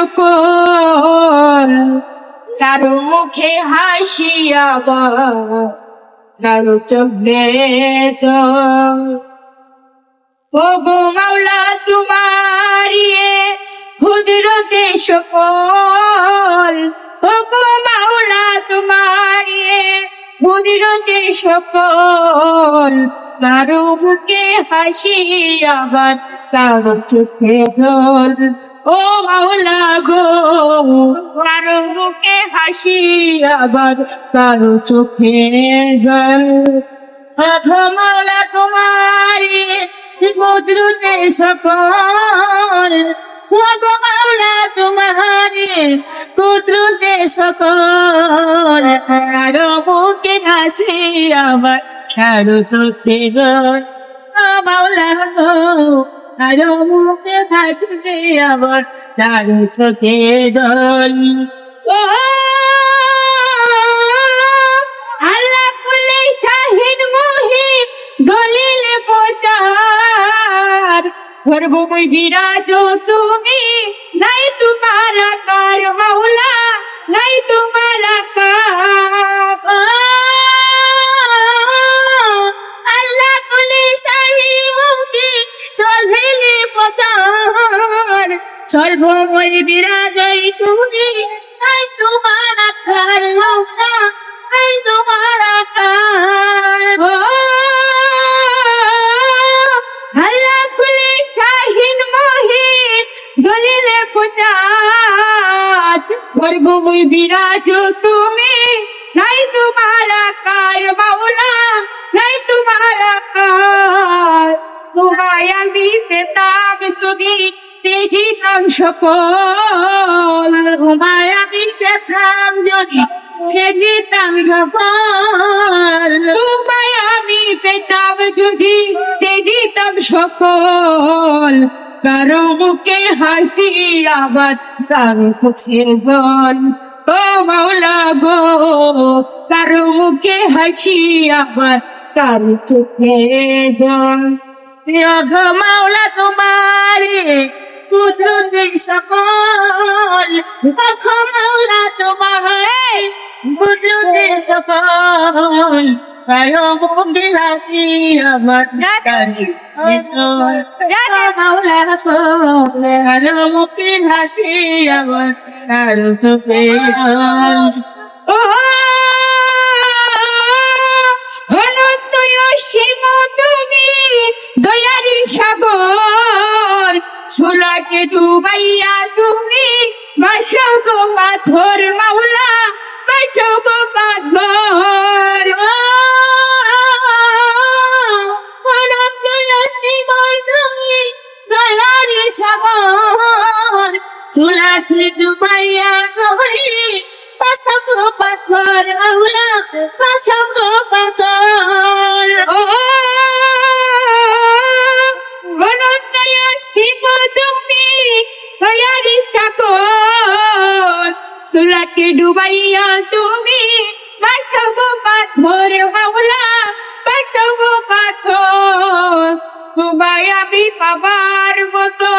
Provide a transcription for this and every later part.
সকল কারও মুখে হাসি আবার, কারও চোখে জল। ও গো মাওলা তোমারিয়ে হুদরতে সকল ও গো মাওলা তোমারিয়ে হুদরতে সকল, কারও মুখে হাসি আবার, কারও চোখে ও মাওলা গো কারও মুখে হাসি আবার কারও চোখে জল। মাওলা তোমারি বদরুতে সকল। মাওলা তোমারি পুত্রতে সকল। আরও বুকে হাসি আমার সারু চোখে ও মাওলা গো আরও মুখে ভাসবে আমার সারু চোখে গল ও আল্লাহ কুলে শাহিদ মুহিত দলিল পোস্টার সর্বময় বিরাজ তুমি সর্বময় বিরাজয় তুমি আই তোমার আকার মৌলা আই তোমার আকার। ও আল্লাহ কুলে শাহিদ মুহিত দলিল পোস্টার সর্বময় বিরাজ তুমি, নাই তোমার কার মাওলা, নাই তোমার কার তোমায় আমি পেতাম যদি তেজিতাম সকল তোমায় আমি পেতাম যদি সে দিতাম সফল তোমায় আমি পেতাম যদি তেজিতাম সকল কারও মুখে হাসি আবার কারও মুখে জল ও মাওলা গো কারও মুখে হাসি আবার কারও চোখে অঘ মাওলা তোমারি কুসুতি সকল অঘ মাওলা তোমার কুসুতি সকল। মুখে হাসি আমার ডুবাইয়া তুমি মাসো গো পাথর মাওলা মাসো গো পাথর। চুলাঠি ডুবাইয়া গহরি পাশক পাথর আউলা পাশক পাথর। ও সাগর ছোলাকে ডুবাইয়া তুমি মাসো গো পাথর মাওলা মাসো গো পাথর। তোমায় আমি পাবার মতো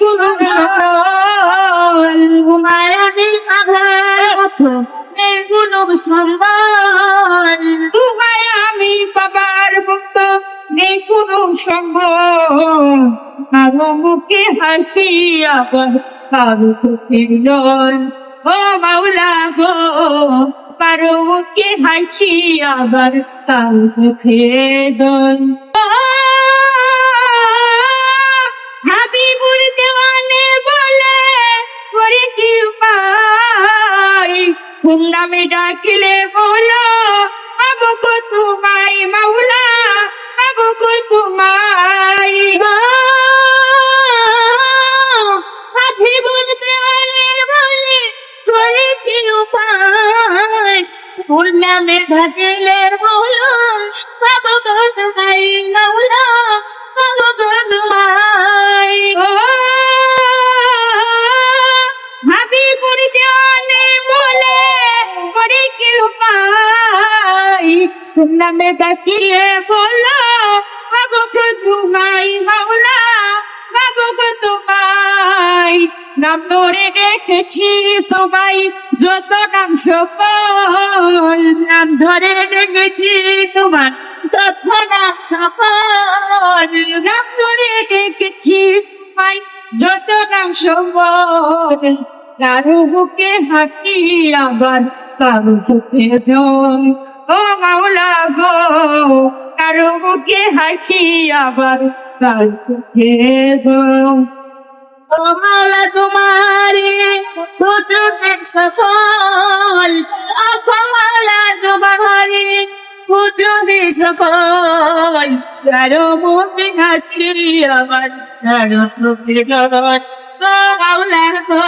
কোনো সকল মায়াবী আঘাত নির্গুণ সম্মান তোমায় আমি পাবার মতো কোনো সম্ভব কারও মুখে হাসি আবার কারও চোখে ও মাওলা গো কারও মুখে হাসি আবার কাল চোখে দোল। হাবিবুর দেওয়ানে বলে করে কি উপায়? কোন নামে ডাকিলে বলো ফুল নামে ঢাকিলে বলো, বাবু বাবু হাবিবুর দেওয়ানে বলে, করে বলো মাওলা আবু কো তোমায় নাম ধরে রেখেছি তোমায়, যত নাম সকল। নাম ধরে রেখেছি তোমার তৎক্ষণা সকল। নাম ধরে রেখেছি তোমায়, যত নাম সকল। কারও বুকে হাসি আবার, কারও বুকে দম ও মাওলা গো, কারও বুকে হাসি আবার, কারও বুকে দম ও মাওলা তোমারি পুত্রদের সকল। মাওলা তোমারি পুত্রদের সকল। কারও মুখে হাসি আমার কারও চোখে ও মাওলা গো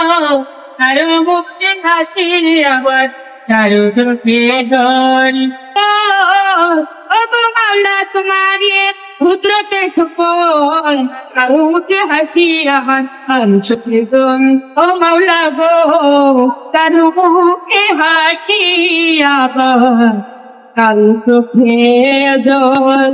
কারও মুখে হাসি আমার কারও চোখে জল ও গো মাওলা, তোমারি পুত্রতে সকল কারও মুখে হাসি কারও চোখে দম ও মাওলা গো কারও মুখে কারও চোখে দম